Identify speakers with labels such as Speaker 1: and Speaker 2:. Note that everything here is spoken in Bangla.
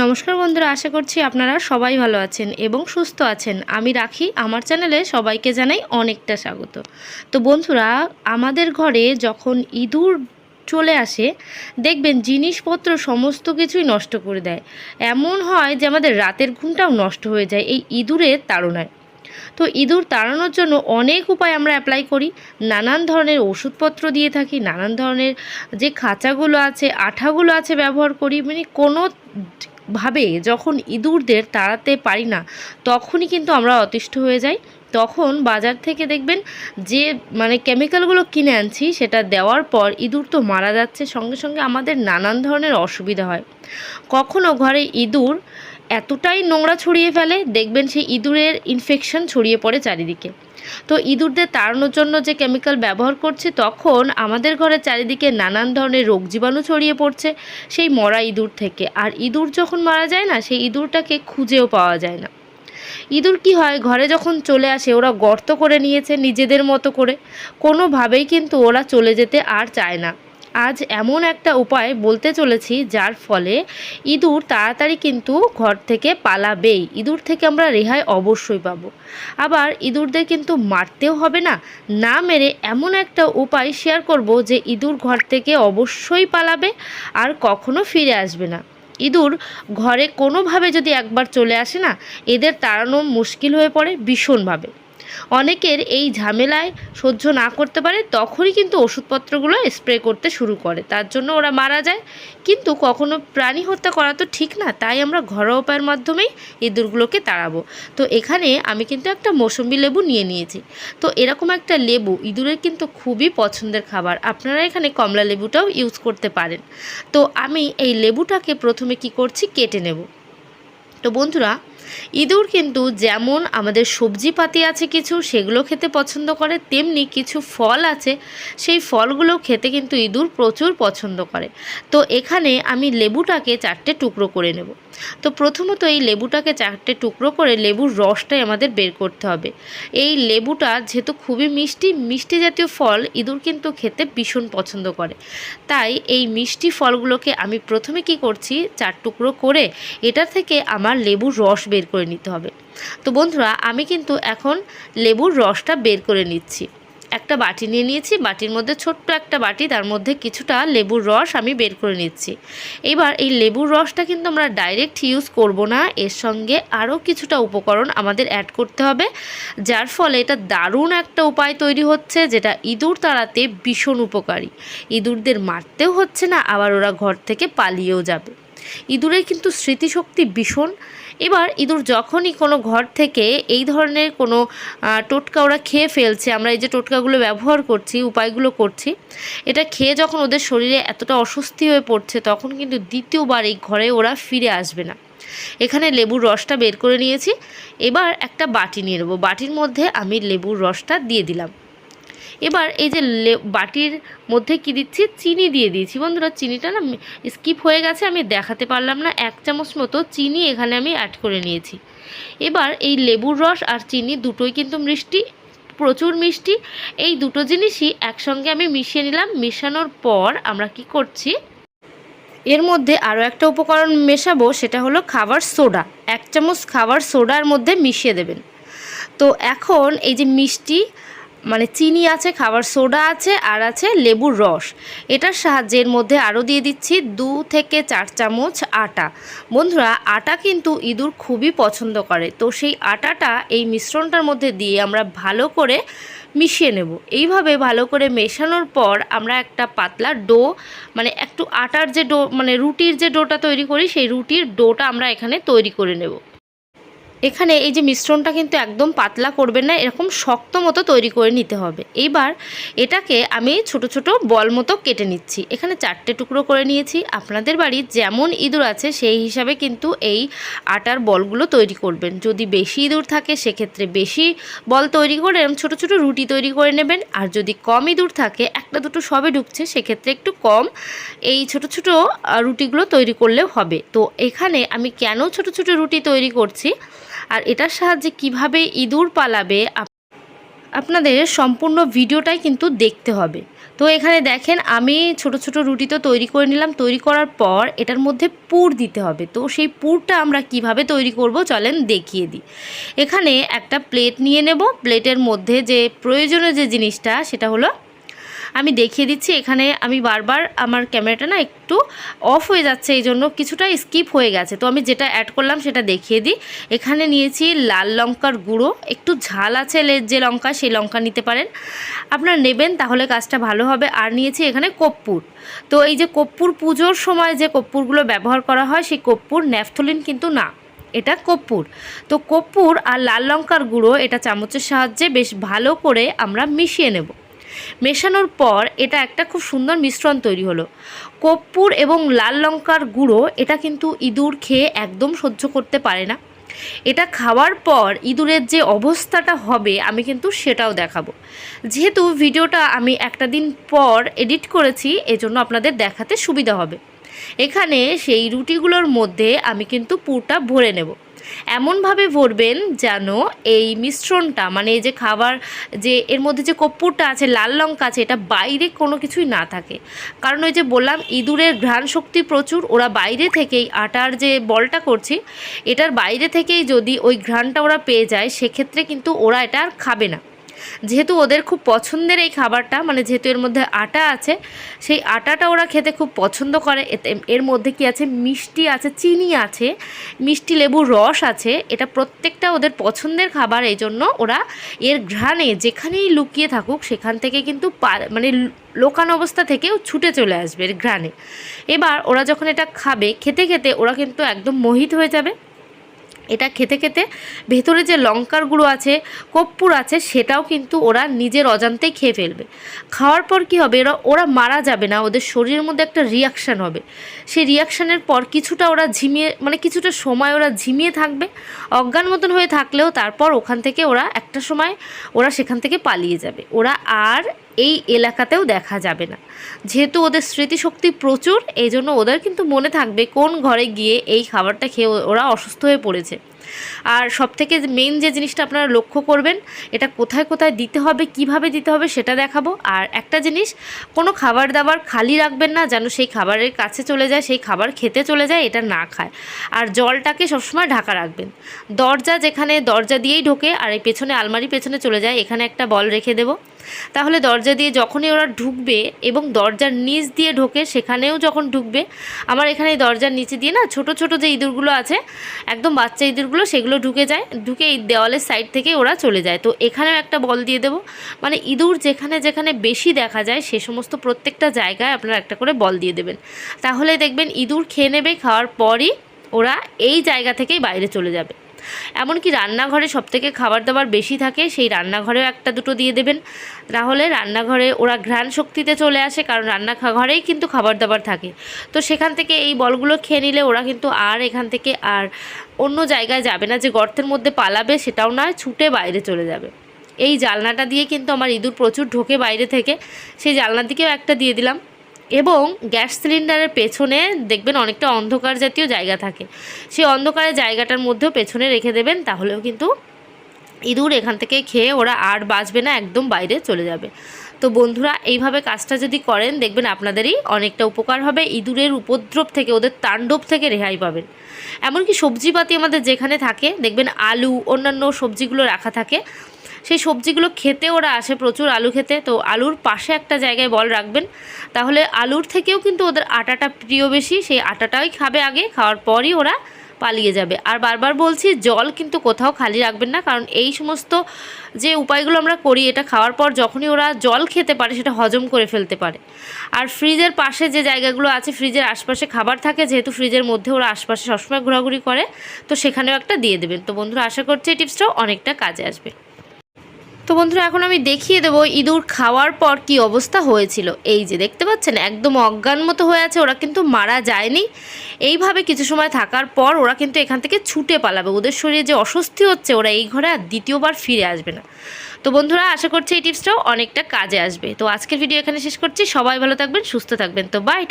Speaker 1: নমস্কার বন্ধুরা, আশা করছি আপনারা সবাই ভালো আছেন এবং সুস্থ আছেন। আমি রাখি, আমার চ্যানেলে সবাইকে জানাই অনেকটা স্বাগত। তো বন্ধুরা, আমাদের ঘরে যখন ইঁদুর চলে আসে, দেখবেন জিনিসপত্র সমস্ত কিছুই নষ্ট করে দেয়। এমন হয় যে আমাদের রাতের ঘুমটাও নষ্ট হয়ে যায় এই ইঁদুরের তাড়নায়। তো ইঁদুর তাড়ানোর জন্য অনেক উপায় আমরা অ্যাপ্লাই করি। নানান ধরনের ওষুধপত্র দিয়ে থাকি, নানান ধরনের যে খাঁচাগুলো আছে, আঠাগুলো আছে ব্যবহার করি। মানে কোনো ভাবে যখন ইঁদুরদের তাড়াতে পারি না, তখনই কিন্তু আমরা অতিষ্ঠ হয়ে যাই। তখন বাজার থেকে দেখবেন যে মানে কেমিক্যালগুলো কিনে আনছি, সেটা দেওয়ার পর ইঁদুর তো মারা যাচ্ছে। সঙ্গে সঙ্গে আমাদের নানান ধরনের অসুবিধা হয়। কখনো ঘরে ইঁদুর এতটাই নোংরা ছড়িয়ে ফেলে, দেখবেন সেই ইঁদুরের ইনফেকশন ছড়িয়ে পড়ে চারিদিকে। তো ইঁদুরদের তাড়ানোর জন্য যে কেমিক্যাল ব্যবহার করছে, তখন আমাদের ঘরে চারিদিকে নানান ধরনের রোগ জীবাণু ছড়িয়ে পড়ছে সেই মরা ইঁদুর থেকে। আর ইঁদুর যখন মারা যায় না, সেই ইঁদুরটাকে খুঁজেও পাওয়া যায় না। ইঁদুর কি হয়? ঘরে যখন চলে আসে, ওরা গর্ত করে নিয়েছে নিজেদের মতো করে। কোনোভাবেই কিন্তু ওরা চলে যেতে আর চায় না। আজ এমন একটা উপায় বলতে চলেছি যার ফলে ইঁদুর তাড়াতাড়ি কিন্তু ঘর থেকে পালাবেই। ইঁদুর থেকে আমরা রেহাই অবশ্যই পাবো। আবার ইঁদুরদের কিন্তু মারতেও হবে না। না মেরে এমন একটা উপায় শেয়ার করব যে ইঁদুর ঘর থেকে অবশ্যই পালাবে আর কখনো ফিরে আসবে না। ইঁদুর ঘরে কোনোভাবে যদি একবার চলে আসে না, এদের তাড়ানো মুশকিল হয়ে পড়ে ভীষণভাবে। অনেকের এই ঝামেলায় সহ্য না করতে পারে, তখনই কিন্তু ওষুধপত্রগুলো স্প্রে করতে শুরু করে। তার জন্য ওরা মারা যায়। কিন্তু কখনো প্রাণী হত্যা করা তো ঠিক না, তাই আমরা ঘরোয়া উপায়ের মাধ্যমেই ইঁদুরগুলোকে তাড়াবো। তো এখানে আমি কিন্তু একটা মৌসম্বি লেবু নিয়ে নিয়েছি। তো এরকম একটা লেবু ইঁদুরের কিন্তু খুবই পছন্দের খাবার। আপনারা এখানে কমলা লেবুটাও ইউজ করতে পারেন। তো আমি এই লেবুটাকে প্রথমে কি করছি, কেটে নেব। তো বন্ধুরা ইঁদুর কিন্তু যেমন আমাদের সবজি পাতি আছে কিছু, সেগুলো খেতে পছন্দ করে, তেমনি কিছু ফল আছে, সেই ফলগুলো খেতে কিন্তু ইঁদুর প্রচুর পছন্দ করে। তো এখানে আমি লেবুটাকে চারটে টুকরো করে নেব। তো প্রথমত এই লেবুটাকে চারটে টুকরো করে লেবুর রসটাই আমাদের বের করতে হবে। এই লেবুটা যেহেতু খুবই মিষ্টি মিষ্টি জাতীয় ফল, ইঁদুর কিন্তু খেতে ভীষণ পছন্দ করে। তাই এই মিষ্টি ফলগুলোকে আমি প্রথমে কি করছি, চার টুকরো করে এটা থেকে আমার লেবুর রস বের করে নিতে হবে। তো বন্ধুরা, আমি কিন্তু এখন লেবুর রসটা বের করে নিচ্ছি। একটা বাটি নিয়ে নিয়েছি, বাটির মধ্যে ছোট্ট একটা বাটি, তার মধ্যে কিছুটা লেবুর রস আমি বের করে নিচ্ছি। এবার এই লেবুর রসটা কিন্তু আমরা ডাইরেক্ট ইউজ করব না, এর সঙ্গে আরও কিছুটা উপকরণ আমাদের অ্যাড করতে হবে, যার ফলে এটা দারুণ একটা উপায় তৈরি হচ্ছে, যেটা ইঁদুর তাড়াতে ভীষণ উপকারী। ইঁদুরদের মারতেও হচ্ছে না, আবার ওরা ঘর থেকে পালিয়েও যাবে। ইঁদুরের কিন্তু স্মৃতিশক্তি ভীষণ এবার ইঁদুর যখনই কোনো ঘর থেকে এই ধরনের কোনো টোটকা ওরা খেয়ে ফেলছে, আমরা এই যে টোটকাগুলো ব্যবহার করছি, উপায়গুলো করছি, এটা খেয়ে যখন ওদের শরীরে এতটা অস্বস্তি হয়ে পড়ছে, তখন কিন্তু দ্বিতীয়বার এই ঘরে ওরা ফিরে আসবে না। এখানে লেবুর রসটা বের করে নিয়েছি, এবার একটা বাটি নিয়ে নেব। বাটির মধ্যে আমি লেবুর রসটা দিয়ে দিলাম। এবার এই যে বাটির মধ্যে কি দিচ্ছি? চিনি দিয়ে দিয়েছি। বন্ধুরা, চিনিটা না স্কিপ হয়ে গেছে, আমি দেখাতে পারলাম না। এক চামচ মতো চিনি এখানে আমি অ্যাড করে নিয়েছি। এবার এই লেবুর রস আর চিনি দুটোই কিন্তু মিষ্টি, প্রচুর মিষ্টি। এই দুটো জিনিসই একসঙ্গে আমি মিশিয়ে নিলাম। মেশানোর পর আমরা কি করছি? এর মধ্যে আরও একটা উপকরণ মেশাবো, সেটা হলো খাবার সোডা। এক চামচ খাবার সোডার মধ্যে মিশিয়ে দেবেন। তো এখন এই যে মিষ্টি মানে চিনি আছে, খাবার সোডা আছে আর আছে লেবুর রস। এটার সাহায্যের মধ্যে আরও দিয়ে দিচ্ছি দু থেকে চার চামচ আটা। বন্ধুরা, আটা কিন্তু ইঁদুর খুবই পছন্দ করে। তো সেই আটাটা এই মিশ্রণটার মধ্যে দিয়ে আমরা ভালো করে মিশিয়ে নেব। এইভাবে ভালো করে মেশানোর পর আমরা একটা পাতলা ডো মানে একটু আটার যে ডো মানে রুটির যে ডোটা তৈরি করি, সেই রুটির ডোটা আমরা এখানে তৈরি করে নেব। এখানে এই যে মিশ্রণটা কিন্তু একদম পাতলা করবেন না, এরকম শক্ত মতো তৈরি করে নিতে হবে। এইবার এটাকে আমি ছোট ছোট বল মতো কেটে নিচ্ছি। এখানে চারটে টুকরো করে নিয়েছি। আপনাদের বাড়ির যেমন ইঁদুর আছে, সেই হিসাবে কিন্তু এই আটার বলগুলো তৈরি করবেন। যদি বেশি ইঁদুর থাকে, সেক্ষেত্রে বেশি বল তৈরি করে ছোটো ছোটো রুটি তৈরি করে নেবেন। আর যদি কম ইঁদুর থাকে, একটা দুটো সবে ঢুকছে, সেক্ষেত্রে একটু কম এই ছোট ছোট রুটিগুলো তৈরি করলেও হবে। তো এখানে আমি কেন ছোট ছোট রুটি তৈরি করছি? আর এটার সাহায্যে কীভাবে ইঁদুর পালাবে আপনাদের সম্পূর্ণ ভিডিওটাই কিন্তু দেখতে হবে। তো এখানে দেখেন, আমি ছোট ছোট রুটি তো তৈরি করে নিলাম। তৈরি করার পর এটার মধ্যে পুর দিতে হবে। তো সেই পুরটা আমরা কীভাবে তৈরি করব চলেন দেখিয়ে দিই। এখানে একটা প্লেট নিয়ে নেব। প্লেটের মধ্যে যে প্রয়োজনীয় যে জিনিসটা, সেটা হলো আমি দেখিয়ে দিচ্ছি, এখানে আমি বারবার আমার ক্যামেরাটা না একটু অফ হয়ে যাচ্ছে, এই জন্য কিছুটা স্কিপ হয়ে গেছে। তো আমি যেটা অ্যাড করলাম সেটা দেখিয়ে দিই। এখানে নিয়েছি লাল লঙ্কার গুঁড়ো, একটু ঝাল আছে যে লঙ্কা সেই লঙ্কা নিতে পারেন। আপনারা নেবেন তাহলে কাজটা ভালো হবে। আর নিয়েছি এখানে কর্পূর। তো এই যে কর্পূর পুজোর সময় যে কর্পূরগুলো ব্যবহার করা হয়, সেই কর্পূর ন্যাফথলিন কিন্তু না, এটা কর্পূর। তো কর্পূর আর লাল লঙ্কার গুঁড়ো, এটা চামচের সাহায্যে বেশ ভালো করে আমরা মিশিয়ে নেব। মেশানোর পর এটা একটা খুব সুন্দর মিশ্রণ তৈরি হলো। কর্পূর এবং লাল লঙ্কার গুঁড়ো এটা কিন্তু ইঁদুর খেয়ে একদম সহ্য করতে পারে না। এটা খাওয়ার পর ইঁদুরের যে অবস্থাটা হবে আমি কিন্তু সেটাও দেখাবো। যেহেতু ভিডিওটা আমি একটা দিন পর এডিট করেছি, এজন্য আপনাদের দেখাতে সুবিধা হবে। এখানে সেই রুটিগুলোর মধ্যে আমি কিন্তু পুরটা ভরে নেব। এমনভাবে ভরবেন যেন এই মিশ্রণটা মানে এই যে খাবার যে, এর মধ্যে যে কর্পূরটা আছে, লাল লঙ্কা আছে, এটা বাইরে কোনো কিছুই না থাকে। কারণ ওই যে বললাম, ইঁদুরের ঘ্রাণ শক্তি প্রচুর, ওরা বাইরে থেকেই আটার যে বলটা করছি, এটার বাইরে থেকেই যদি ওই ঘ্রাণটা ওরা পেয়ে যায়, সেক্ষেত্রে কিন্তু ওরা এটা আর খাবে না। যেহেতু ওদের খুব পছন্দের এই খাবারটা মানে যেহেতু এর মধ্যে আটা আছে, সেই আটাটা ওরা খেতে খুব পছন্দ করে। এর মধ্যে কি আছে? মিষ্টি আছে, চিনি আছে, মিষ্টি লেবুর রস আছে। এটা প্রত্যেকটা ওদের পছন্দের খাবার, এই জন্য ওরা এর ঘ্রাণে যেখানেই লুকিয়ে থাকুক, সেখান থেকে কিন্তু মানে লোকানো অবস্থা থেকেও ছুটে চলে আসবে এর ঘ্রাণে। এবার ওরা যখন এটা খাবে, খেতে খেতে ওরা কিন্তু একদম মোহিত হয়ে যাবে। এটা খেতে খেতে ভেতরে যে লঙ্কার গুঁড়ো আছে, কর্পূর আছে, সেটাও কিন্তু ওরা নিজের অজান্তেই খেয়ে ফেলবে। খাওয়ার পর কি হবে? ওরা ওরা মারা যাবে না, ওদের শরীরের মধ্যে একটা রিয়াকশান হবে। সেই রিয়াকশানের পর কিছুটা ওরা ঝিমিয়ে মানে কিছুটা সময় ওরা ঝিমিয়ে থাকবে, অজ্ঞান মতন হয়ে থাকলেও তারপর ওখান থেকে ওরা একটা সময় ওরা সেখান থেকে পালিয়ে যাবে। ওরা আর এই এলাকাতেও দেখা যাবে না। যেহেতু ওদের স্মৃতিশক্তি প্রচুর এই জন্য ওদের কিন্তু মনে থাকবে কোন ঘরে গিয়ে এই খাবারটা খেয়ে ওরা অসুস্থ হয়ে পড়েছে। আর সবথেকে মেন যে জিনিসটা আপনারা লক্ষ্য করবেন, এটা কোথায় কোথায় দিতে হবে, কীভাবে দিতে হবে সেটা দেখাবো। আর একটা জিনিস, কোনো খাবার দাবার খালি রাখবেন না, যেন সেই খাবারের কাছে চলে যায়, সেই খাবার খেতে চলে যায়, এটা না খায়। আর জলটাকে সবসময় ঢাকা রাখবেন। দরজা যেখানে দরজা দিয়েই ঢোকে, আর এই পেছনে আলমারি পেছনে চলে যায়, এখানে একটা বল রেখে দেবো। তাহলে দরজা দিয়ে যখনই ওরা ঢুকবে এবং দরজার নিচ দিয়ে ঢোকে, সেখানেও যখন ঢুকবে, আমার এখানে দরজার নিচে দিয়ে না ছোট ছোট যে ইঁদুরগুলো আছে, একদম বাচ্চা ইঁদুরগুলো, সেগুলো ঢুকে যায়, ঢুকে এই দেওয়ালের সাইড থেকে ওরা চলে যায়। তো এখানেও একটা বল দিয়ে দেবো। মানে ইঁদুর যেখানে যেখানে বেশি দেখা যায়, সে সমস্ত প্রত্যেকটা জায়গায় আপনারা একটা করে বল দিয়ে দেবেন। তাহলে দেখবেন ইঁদুর খেয়ে নেবে, খাওয়ার পরই ওরা এই জায়গা থেকেই বাইরে চলে যাবে। এমনকি রান্নাঘরে সবথেকে খাবার দাবার বেশি থাকে, সেই রান্নাঘরেও একটা দুটো দিয়ে দেবেন। তাহলে রান্নাঘরে ওরা ঘ্রাণ শক্তিতে চলে আসে, কারণ রান্না ঘরেই কিন্তু খাবার দাবার থাকে। তো সেখান থেকে এই বলগুলো খেয়ে নিলে ওরা কিন্তু আর এখান থেকে আর অন্য জায়গায় যাবে না, যে গর্তের মধ্যে পালাবে সেটাও নয়, ছুটে বাইরে চলে যাবে। এই জালনাটা দিয়ে কিন্তু আমার ইঁদুর প্রচুর ঢোকে বাইরে থেকে। সেই জালনার দিকেও একটা দিয়ে দিলাম। এবং গ্যাস সিলিন্ডারের পেছনে দেখবেন অনেকটা অন্ধকার জাতীয় জায়গা থাকে। সেই অন্ধকারের জায়গাটার মধ্যেও পেছনে রেখে দেবেন, তাহলেও কিন্তু ইঁদুর এখান থেকে খেয়ে ওরা আর বাঁচবে না, একদম বাইরে চলে যাবে। তো বন্ধুরা, এইভাবে কাজটা যদি করেন, দেখবেন আপনাদেরই অনেকটা উপকার হবে। ইঁদুরের উপদ্রব থেকে, ওদের তাণ্ডব থেকে রেহাই পাবেন। এমনকি সবজিপাতি আমাদের যেখানে থাকে, দেখবেন আলু, অন্যান্য সবজিগুলো রাখা থাকে সেই সবজিগুলো খেতে ওরা আসে প্রচুর আলু খেতে। তো আলুর পাশে একটা জায়গায় বল রাখবেন। তাহলে আলুর থেকেও কিন্তু ওদের আটাটা প্রিয় বেশি। সেই আটাটাই খাবে আগে, খাওয়ার পরই ওরা পালিয়ে যাবে। আর বারবার বলছি, জল কিন্তু কোথাও খালি রাখবেন না। কারণ এই সমস্ত যে উপায়গুলো আমরা করি, এটা খাওয়ার পর যখনই ওরা জল খেতে পারে, সেটা হজম করে ফেলতে পারে। আর ফ্রিজের পাশে যে জায়গাগুলো আছে, ফ্রিজের আশপাশে খাবার থাকে, যেহেতু ফ্রিজের মধ্যে ওরা আশপাশে সবসময় ঘোরাঘুরি করে, তো সেখানেও একটা দিয়ে দেবেন। তো বন্ধুরা, আশা করছি এই টিপসটাও অনেকটা কাজে আসবে। তো বন্ধুরা, এখন আমি দেখিয়ে দেবো ইঁদুর খাওয়ার পর কি অবস্থা হয়েছিল। এই যে দেখতে পাচ্ছেন, একদম অজ্ঞান মতো হয়ে আছে, ওরা কিন্তু মারা যায়নি। এইভাবে কিছু সময় থাকার পর ওরা কিন্তু এখান থেকে ছুটে পালাবে। ওদের শরীরে যে অস্বস্তি হচ্ছে, ওরা এই ঘরে আর দ্বিতীয়বার ফিরে আসবে না। তো বন্ধুরা, আশা করছি এই টিপসটাও অনেকটা কাজে আসবে। তো আজকের ভিডিও এখানে শেষ করছি। সবাই ভালো থাকবেন, সুস্থ থাকবেন। তো বাই